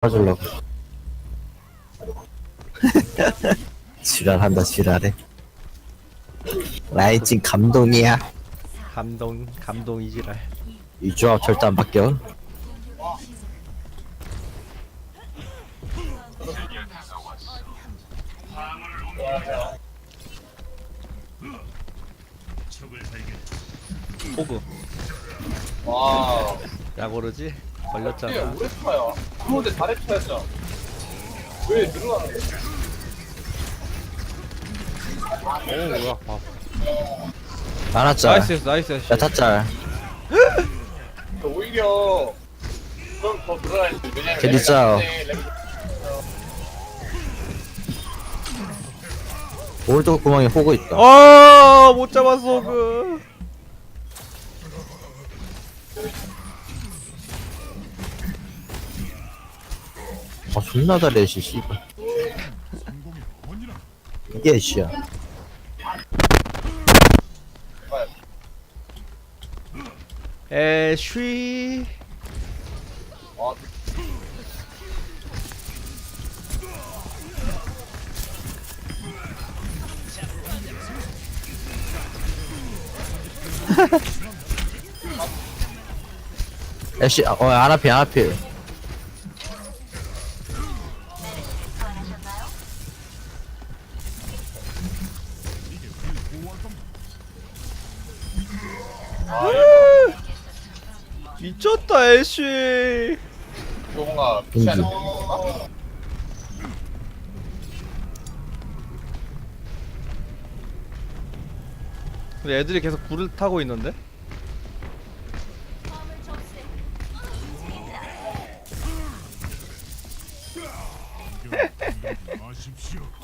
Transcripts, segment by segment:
봐주려고. 지랄한다, 지랄해. 라이징 감동이야. 감동 감동이지랄 이 조합 절대 안 바뀌어. 호그 와, 야고르지 이게 걸렸잖아 오래차야. 그런데 잘했어야죠. 왜 늘어나는 거야? 오 뭐야 봐. 나나짤. 나이스 나이스 씨. 야타짤. 오히려 그럼 더 늘어나야지. 왜냐면. 오른쪽 구멍에 호구 있다. 아못 잡았어 그 아, 존나 잘해, 씨, 씨발. 이게 씨야. 아, 애쉬, 어, 아나필, 아나필. 애쉬 인지. 피하는 건가? 근데 애들이 계속 불을 타고 있는데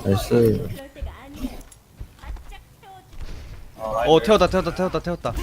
나이스. 아, 어 태웠다 태웠다 태웠다 태웠다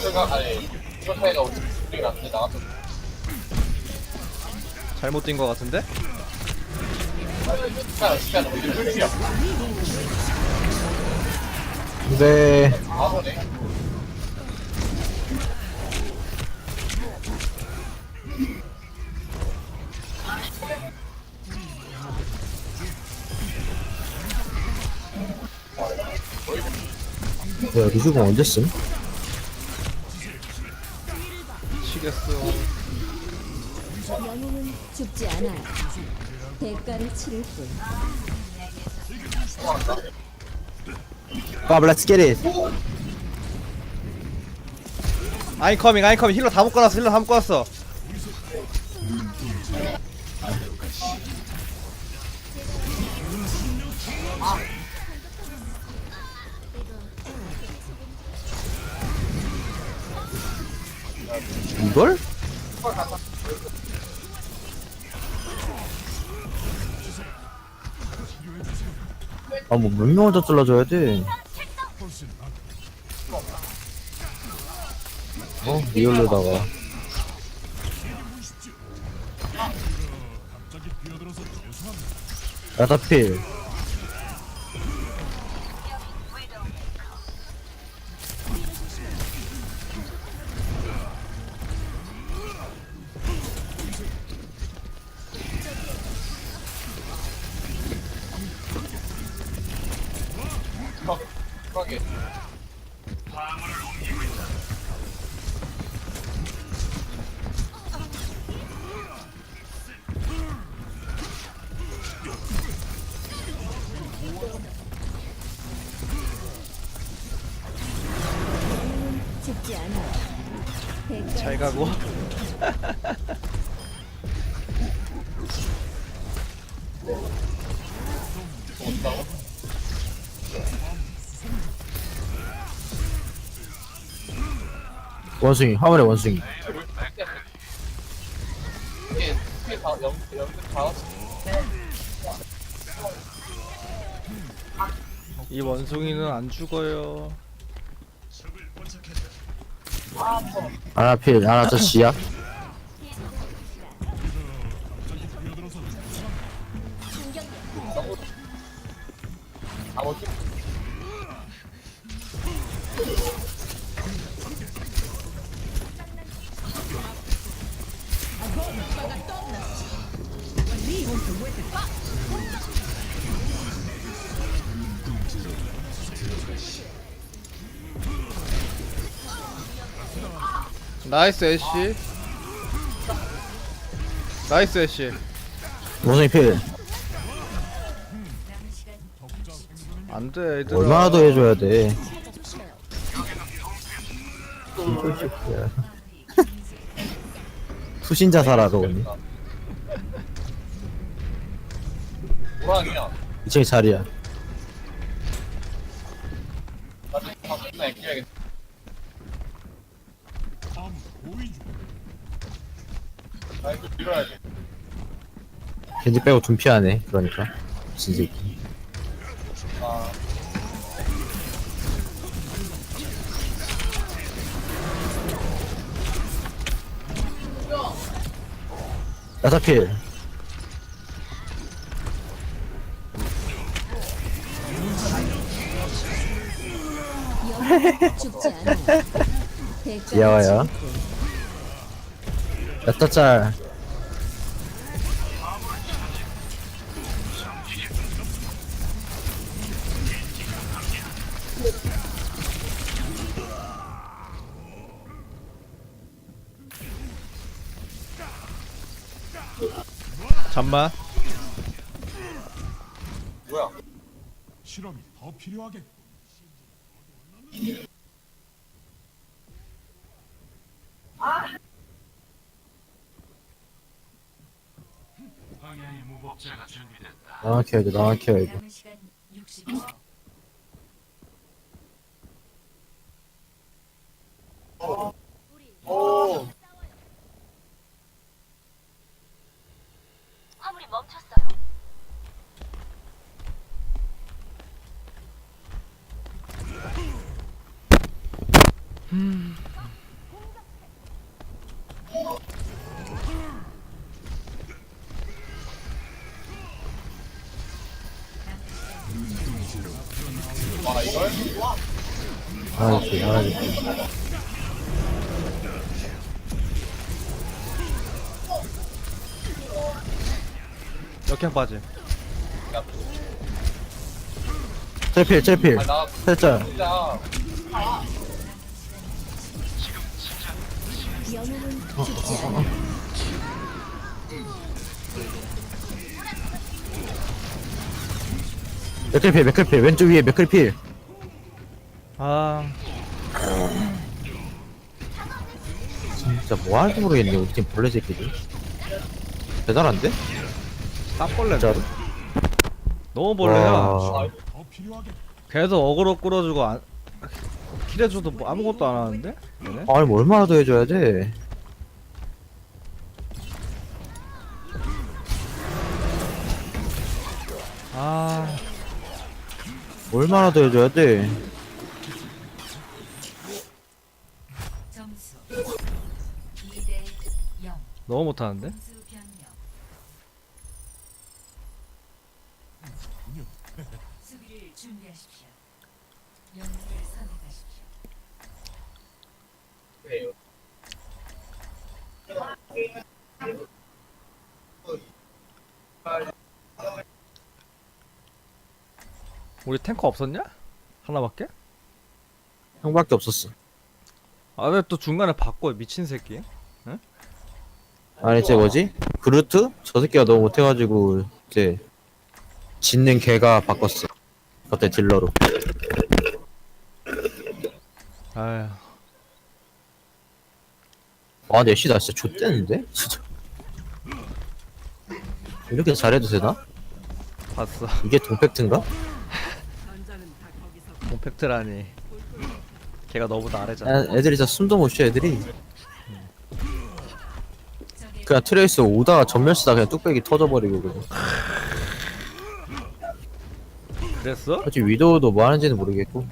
제가 아니 이거 차이가 어떻게 소리가 났는데 나가서 잘못 뛴거 같은데? 시간 시간 오히려 바보 네. 뭐야, 루즈공 언제 쓴? 치겠어 영웅은 죽지 않아요. 대가를 치를 뿐. Bob, let's get it. 아인커밍 아인커밍 힐러 다 묶어놨어 힐러 다 묶어놨어 이걸? 아, 뭐, 몇 명을 더 잘라줘야 돼? 어, 리얼로다가. 야다필. 빡게. 죽지 않아요. 대가를 잘 가고 원숭이, 화물에 원숭이. 이게 이게 다 연, 연습 다이 원숭이는 안 죽어요. 아나 필 아나 저 지야 아무 팀 나이스 애쉬. 나이스 애쉬. 원숭이 필 안돼 얘들아. 얼마나 더 해줘야 돼 수신자 사라로 오니 뭐라냐 2층이 자리야 나중에 다 끝나 키워야겠다 아 이거 밀어야 돼 겐지 빼고 둔피하네 그러니까. 진짜 아, 야사필 죽지 않아. 대가를 귀여워요 야타짤 잠만. 뭐야 실험이 더 필요하겠. 방향의 무법자가 준비됐다. 나만 키워야 돼 나만 키워야 돼. 시간 60초. 오 화물이 멈췄어 키 나만 키 역행 빠짐. 진짜 영웅은 죽지 않아. 맥클필 맥클필. 왼쪽 위에 맥클필. 아 진짜 뭐 하는지 모르겠네 우리 팀 벌레 새끼들 대단한데? 땀벌레. 진짜로 너무 벌레야. 와. 계속 어그로 끌어주고 안 킬해줘도 뭐 아무것도 안 하는데? 얘네? 아니 뭐 얼마나 더 해줘야 돼 아 얼마나 더 해줘야 돼 점수 2대 0. 너무 못하는데? 공수 변경. 수비를 준비하십시오. 영웅을 선택하 십시오. 그래요 우리 탱커 없었냐? 하나밖에? 형밖에 없었어 아 왜 또 중간에 바꿔 미친 새끼? 아니 쟤 뭐지? 그루트? 저 새끼가 너무 못해가지고 이제 짓는 개가 바꿨어 갑자기 딜러로 아휴 아 근데 애쉬 나 진짜 좆대는데? 진짜 이렇게 잘해도 되나? 봤어 이게 동팩트인가? 콤팩트라니 걔가 너보다 아래잖아 애- 애들이 진짜 숨도 못 쉬어 애들이 그냥 트레이스 오다가 전멸 쓰다 그냥 뚝배기 터져버리고 그냥. 그랬어? 솔직히 위도우도 뭐 하는지는 모르겠고.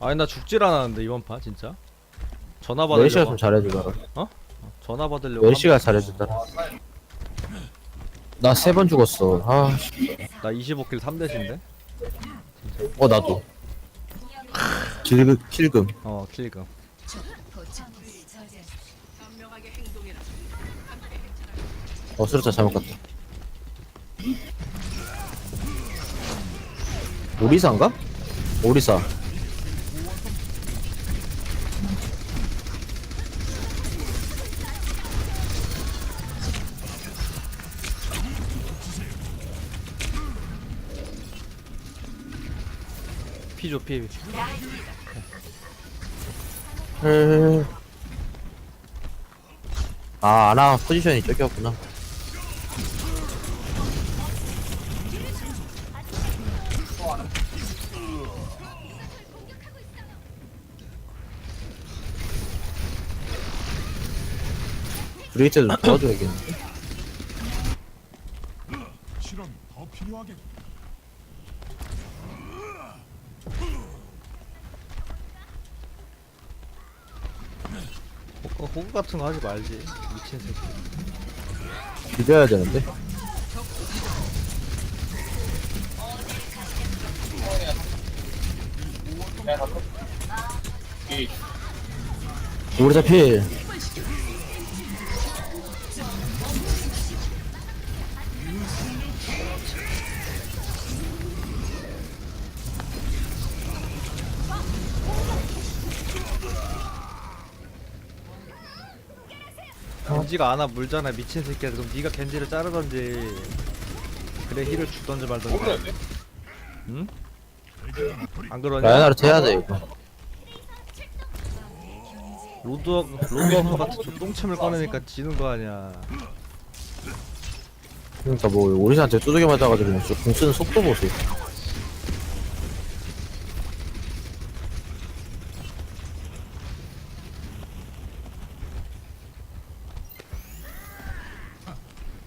아니 나 죽질 않았는데 이번 판 진짜? 전화 멜시가 받으려고. 좀 잘해주더라. 전화 받으려고 멜시가 잘해주더라. 나 세 번 죽었어. 아, 씨. 나 25킬 3대신데? 어 나도 킬금 킬금 어 킬금. 어 수류탄 잘못 갔다 오리사인가? 오리사 줘피 헬. 아 아나 포지션이 저기였구나 브레이트 좀 도와줘야겠는데 실험이 더 필요하겠다. 호- 어, 호구 같은 거 하지 말지 미친 새끼. 비벼야 되는데? 오리사 필 겐지가 안아 물잖아 미친 새끼야 그럼 네가 겐지를 자르던지 그래 힐을 주던지 말던지. 응? 안 그러냐? 라이나르트 해야 돼 이거 로드 로드워크 같은 저 똥침을 꺼내니까 지는 거 아니야 그러니까 뭐 오리사한테 두들겨 맞아가지고 그냥 공 쓰는 속도 보세요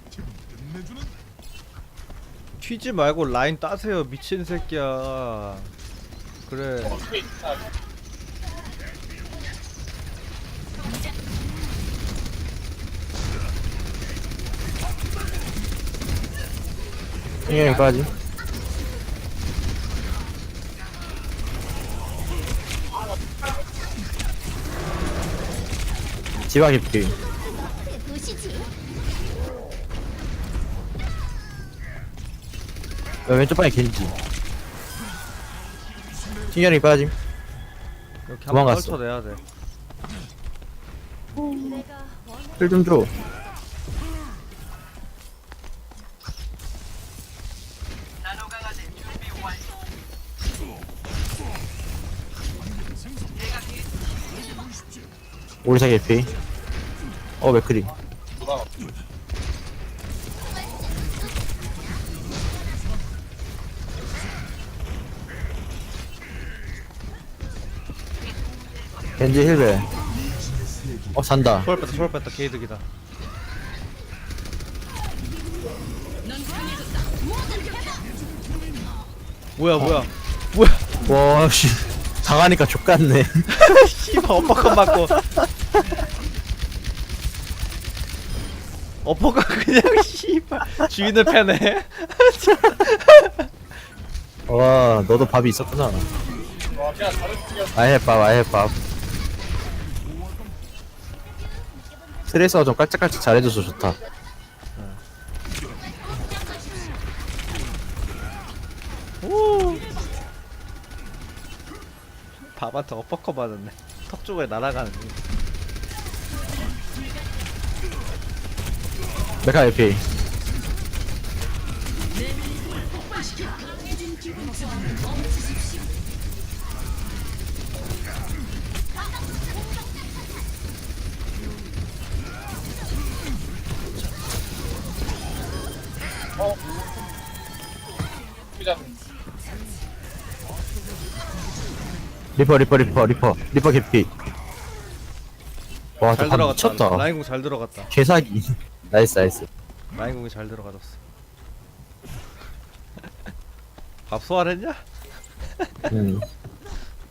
지금 끝내주는 튀지 말고 라인 따세요 미친 새끼야. 그래. 있나? 승현이까지. 지방 깊이 야, 왼쪽 방에 겐지. 튕겨이 빠짐. 이렇게 한번 도망갔어. 떨쳐내야 돼. 힐 좀줘. 오리사 개피. 어 맥크리 겐지 힐베 어 산다. 초월 뺐다 초월 뺐다 게이득이다. 뭐야 뭐야? 뭐야? 와씨. 당하니까 족같네. 씨발 엇박한 맞고. 엇박한 그냥 씨발. 주인을 패네. 와 너도 밥이 있었구나. 아예 밥 아예 밥 트레이서가 좀 깔짝깔짝 잘해줘서 좋다. 오! 밥한테 엇박한 맞았네. 턱 쪽에 날아가는 메카 LP 피 자. 리퍼 리퍼 리퍼 리퍼 리퍼 개피 와, 잘 저밥 들어갔다. 미쳤다. 라인공 잘 들어갔다. 개사기. 나이스, 나이스. 라인공이 잘 들어가졌어. 밥 소화했냐? 음.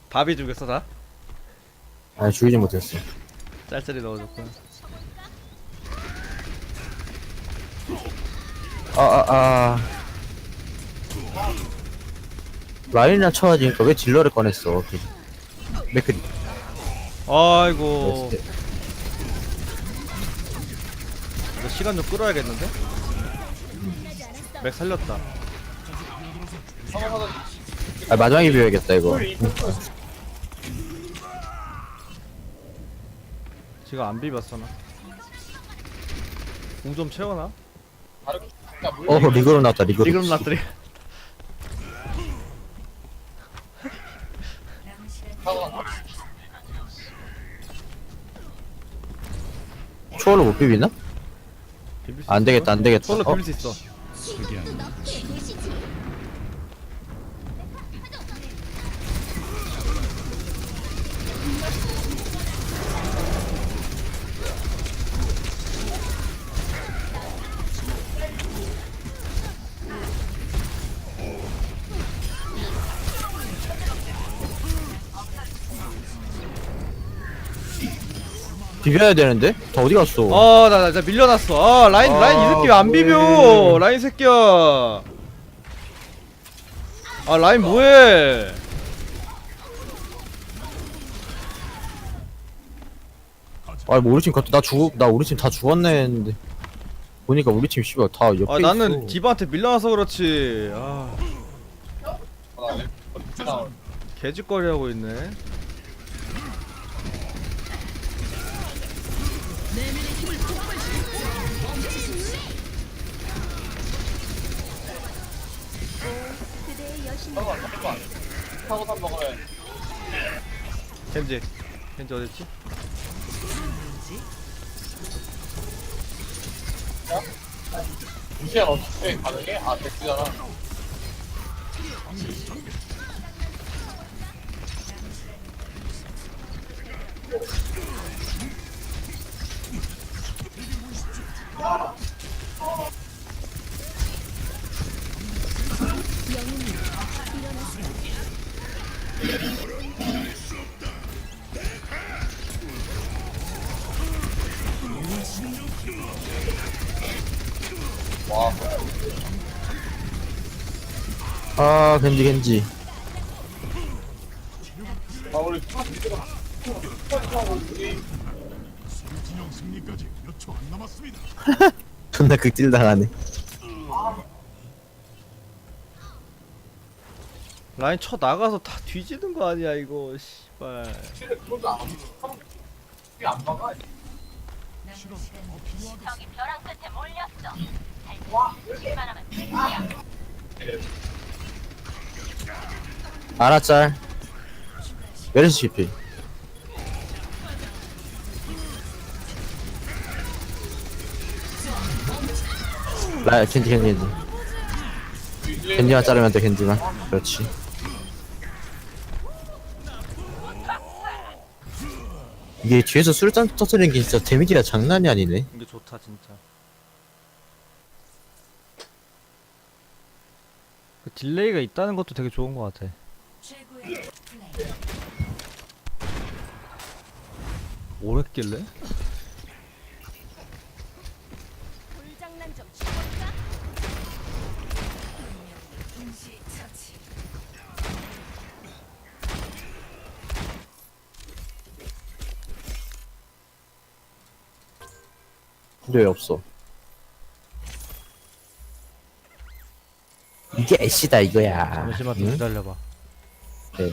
밥이 죽였어 다? 아, 죽이지 못했어. 짤짤이 넣어줬구나. 아, 아, 아. 라인이나 쳐가지니까 왜 딜러를 꺼냈어? 맥크리. 아이고. 이거 시간 좀 끌어야겠는데? 맥 살렸다. 아, 마지막에 비워야겠다, 이거. 지금 안 비볐어 나. 공 좀 채워놔. 어, 리그로 나왔다, 리그로. 지금 나들이. 초월로 못 비비나? 안? 되겠다, 안 되겠다. 솔로 어? 비빌 수 있어. 비벼야 되는데? 더 어디 갔어? 어, 나, 나 진짜 밀려났어. 아, 라인, 라인 이 아, 새끼 안 뭐해. 비벼. 라인 새끼야. 아, 라인 뭐해? 아, 뭐 우리 팀 같다. 나 죽, 나 우리 팀 다 죽었네 했는데. 보니까 우리 팀 씨발 다 옆에 아, 나는 있어. 디바한테 밀려나서 그렇지. 아, 개짓거리 하고 있네. 타고 산 먹으면 켄지. 켄지 어딨지? 무시한 어떻게 가능해? 아 됐잖아. 와, 아, 겐지, 겐지. 아 우리 진영 승리까지 몇초안 남았습니다. 존나 극딜 당하네. 라인 쳐 나가서 다 뒤지는 거 아니야, 이거. 씨발. 몰렸어. 아나짤. 메르시 GP. 라, 겐지, 겐지, 겐지. 겐지만 자르면 돼, 겐지만. 그렇지. 이게 뒤에서 술잔 터트리는 게 진짜 데미지가 장난이 아니네. 이게 좋다, 진짜. 그 딜레이가 있다는 것도 되게 좋은 것 같아. 플레이. 오랬길래? 불장난 좀 치울까? 동시 처치. 근데 왜 없어? 이게 애쉬다 이거야. 잠시만 응? 기다려봐. 네.